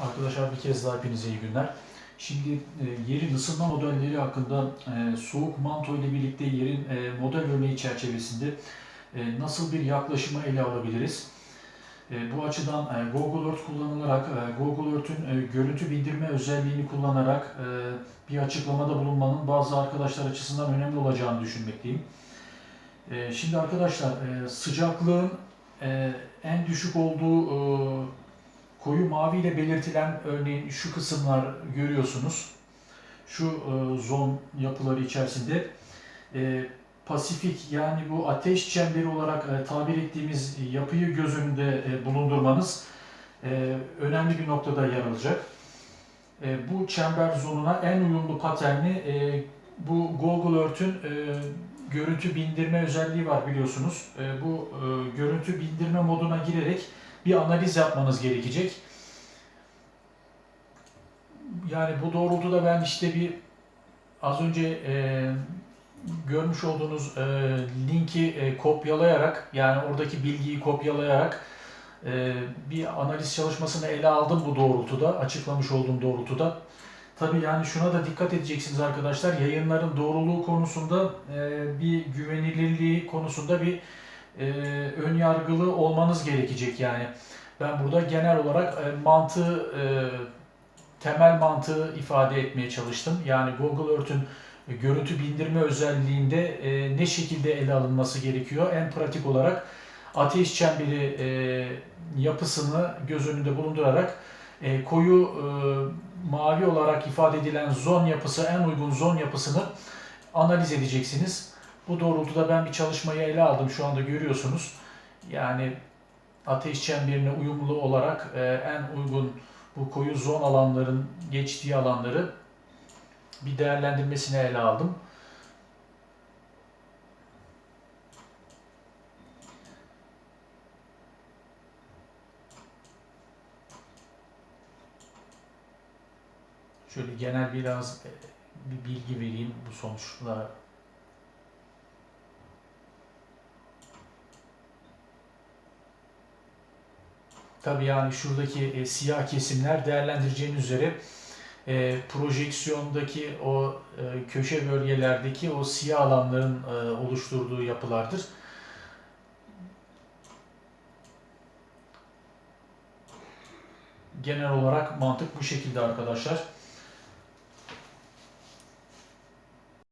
Arkadaşlar bir kez daha hepinize iyi günler. Şimdi e, yerin ısınma modelleri hakkında e, soğuk manto ile birlikte yerin e, model örneği çerçevesinde e, nasıl bir yaklaşımı ele alabiliriz? E, bu açıdan e, Google Earth kullanılarak, e, Google Earth'ün e, görüntü bildirme özelliğini kullanarak e, bir açıklamada bulunmanın bazı arkadaşlar açısından önemli olacağını düşünmekteyim. E, şimdi arkadaşlar e, sıcaklığın e, en düşük olduğu e, koyu mavi ile belirtilen örneğin şu kısımlar görüyorsunuz. Şu e, zon yapıları içerisinde e, Pasifik yani bu ateş çemberi olarak e, tabir ettiğimiz yapıyı göz önünde e, bulundurmanız e, önemli bir noktada yer alacak. E, bu çember zonuna en uyumlu paterni e, bu Google Earth'ün e, görüntü bindirme özelliği var biliyorsunuz. E, bu e, görüntü bindirme moduna girerek bir analiz yapmanız gerekecek. Yani bu doğrultuda ben işte bir az önce e, görmüş olduğunuz e, linki e, kopyalayarak yani oradaki bilgiyi kopyalayarak e, bir analiz çalışmasını ele aldım bu doğrultuda, açıklamış olduğum doğrultuda. Tabii yani şuna da dikkat edeceksiniz arkadaşlar. Yayınların doğruluğu konusunda e, bir güvenilirliği konusunda bir e, ön yargılı olmanız gerekecek yani. Ben burada genel olarak e, mantığı e, temel mantığı ifade etmeye çalıştım. Yani Google Earth'ün görüntü bindirme özelliğinde e, ne şekilde ele alınması gerekiyor? En pratik olarak ateş çemberi e, yapısını göz önünde bulundurarak e, koyu e, mavi olarak ifade edilen zon yapısı, en uygun zon yapısını analiz edeceksiniz. Bu doğrultuda ben bir çalışmayı ele aldım. Şu anda görüyorsunuz. Yani ateş çemberine uyumlu olarak e, en uygun bu koyu zon alanların geçtiği alanları bir değerlendirmesine ele aldım. Şöyle genel biraz e, bir bilgi vereyim bu sonuçla Tabii yani şuradaki e, siyah kesimler değerlendireceğiniz üzere e, projeksiyondaki o e, köşe bölgelerdeki o siyah alanların e, oluşturduğu yapılardır. Genel olarak mantık bu şekilde arkadaşlar.